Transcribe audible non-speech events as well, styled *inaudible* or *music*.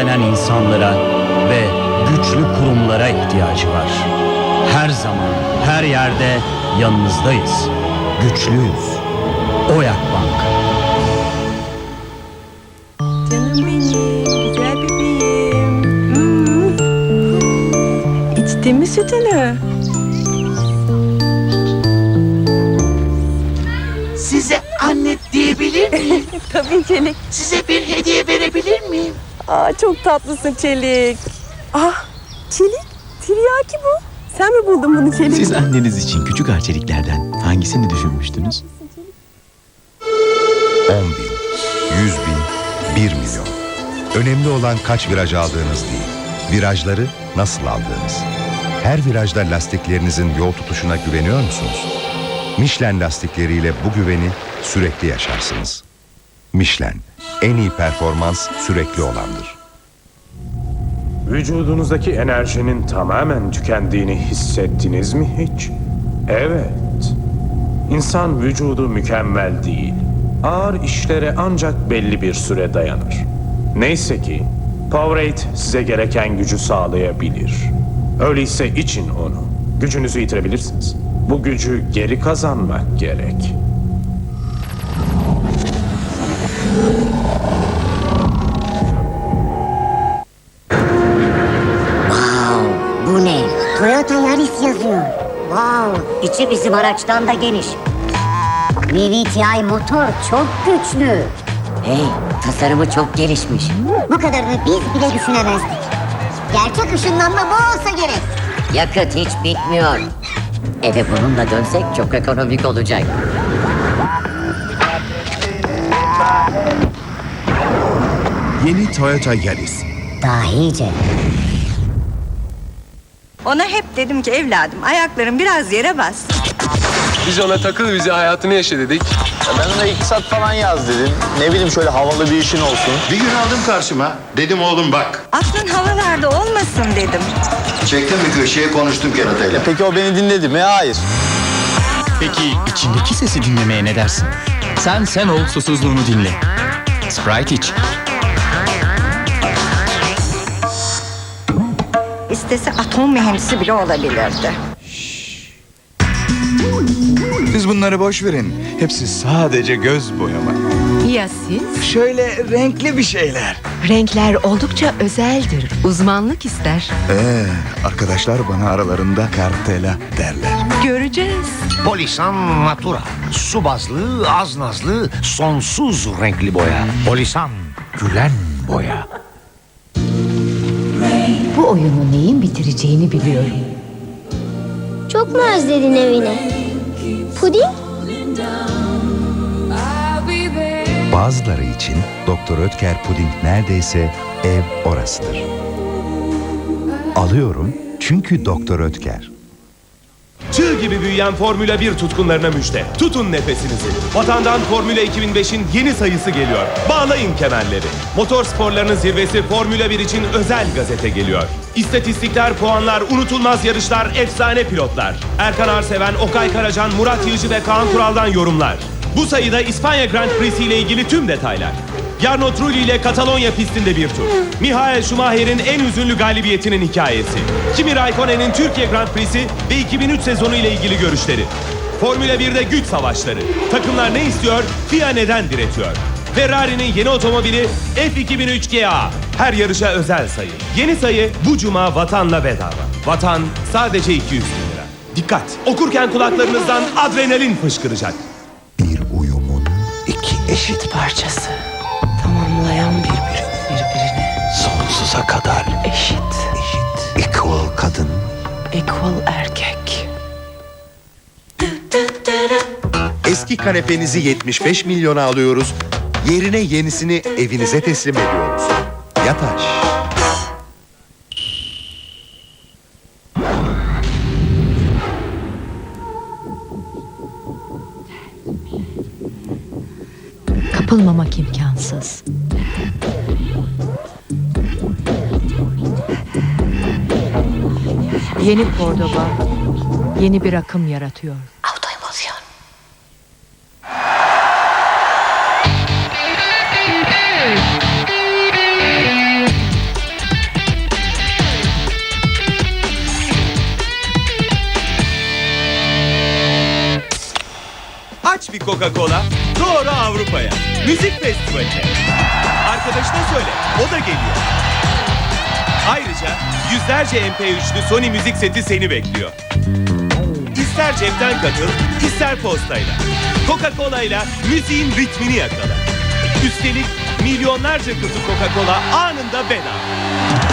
güvenen insanlara ve güçlü kurumlara ihtiyacı var. Her zaman, her yerde yanınızdayız. Güçlüyüz. Oyak Bank. Canım benim, güzel bebeğim. Hmm. Mi sütünü? Size anne diyebilir miyim? *laughs* Tabii Çelik. Size bir hediye verebilir miyim? Aa, çok tatlısın Çelik. Ah, Çelik, tiryaki bu. Sen mi buldun bunu Çelik? Siz anneniz için küçük harçeliklerden hangisini düşünmüştünüz? 10 bin, 100 bin, 1 milyon. Önemli olan kaç viraj aldığınız değil, virajları nasıl aldığınız. Her virajda lastiklerinizin yol tutuşuna güveniyor musunuz? Michelin lastikleriyle bu güveni sürekli yaşarsınız. Michelin, en iyi performans sürekli olandır. Vücudunuzdaki enerjinin tamamen tükendiğini hissettiniz mi hiç? Evet. İnsan vücudu mükemmel değil. Ağır işlere ancak belli bir süre dayanır. Neyse ki Powerade size gereken gücü sağlayabilir. Öyleyse için onu. Gücünüzü yitirebilirsiniz. Bu gücü geri kazanmak gerek. Wow, bu ne? Toyota Yaris yazıyor. Wow, içi bizim araçtan da geniş. VVTi motor çok güçlü. Hey, tasarımı çok gelişmiş. Bu kadarını biz bile düşünemezdik. Gerçek ışınlanma bu olsa gerek. Yakıt hiç bitmiyor. Eve bununla dönsek çok ekonomik olacak. Yeni Toyota Yaris. Dahice. Ona hep dedim ki evladım ayakların biraz yere bas. Biz ona takıl bize hayatını yaşa dedik. Ben ona iktisat falan yaz dedim. Ne bileyim şöyle havalı bir işin olsun. Bir gün aldım karşıma. Dedim oğlum bak. Aklın havalarda olmasın dedim. Çektim bir köşeye konuştum keratayla. Peki o beni dinledi mi? Hayır. Peki içindeki sesi dinlemeye ne dersin? Sen sen ol susuzluğunu dinle. Sprite iç. İstese atom mühendisi bile olabilirdi. Siz bunları boş verin. Hepsi sadece göz boyama. Ya siz? Şöyle renkli bir şeyler. Renkler oldukça özeldir. Uzmanlık ister. Ee, arkadaşlar bana aralarında kartela derler. Göreceğiz. Polisan Natura. Su bazlı, az nazlı, sonsuz renkli boya. Polisan, gülen boya. Bu oyunu neyin bitireceğini biliyorum. Çok mu özledin evini? Puding? Bazıları için Doktor Ötker Puding neredeyse ev orasıdır. Alıyorum çünkü Doktor Ötker. Çığ gibi büyüyen Formula 1 tutkunlarına müjde. Tutun nefesinizi. Vatandan Formula 2005'in yeni sayısı geliyor. Bağlayın kemerleri. Motor sporlarının zirvesi Formula 1 için özel gazete geliyor. İstatistikler, puanlar, unutulmaz yarışlar, efsane pilotlar. Erkan Arseven, Okay Karacan, Murat Yığcı ve Kaan Kural'dan yorumlar. Bu sayıda İspanya Grand Prix'si ile ilgili tüm detaylar. Jarno Trulli ile Katalonya pistinde bir tur. Michael Schumacher'in en üzünlü galibiyetinin hikayesi. Kimi Raikkonen'in Türkiye Grand Prix'si ve 2003 sezonu ile ilgili görüşleri. Formula 1'de güç savaşları. Takımlar ne istiyor, FIA neden diretiyor? Ferrari'nin yeni otomobili F2003 GA. Her yarışa özel sayı. Yeni sayı bu cuma vatanla bedava. Vatan sadece 200 bin lira. Dikkat! Okurken kulaklarınızdan adrenalin fışkıracak. Bir uyumun iki eşit Parçası. Tamamlayan birbirini. Birbirini. sonsuza kadar Eşit. eşit. Equal kadın. Equal erkek. Eski kanepenizi 75 milyona alıyoruz. Yerine yenisini evinize teslim ediyoruz. Yataş. Kapılmamak imkansız. Yeni Cordoba yeni bir akım yaratıyor. Autoemosyon. Aç bir Coca-Cola, doğru Avrupa'ya. Müzik festivaline. Arkadaşına söyle, o da geliyor. Ayrıca yüzlerce MP3'lü Sony müzik seti seni bekliyor. İster cepten katıl, ister postayla. Coca-Cola ile müziğin ritmini yakala. Üstelik milyonlarca kutu Coca-Cola anında bedava.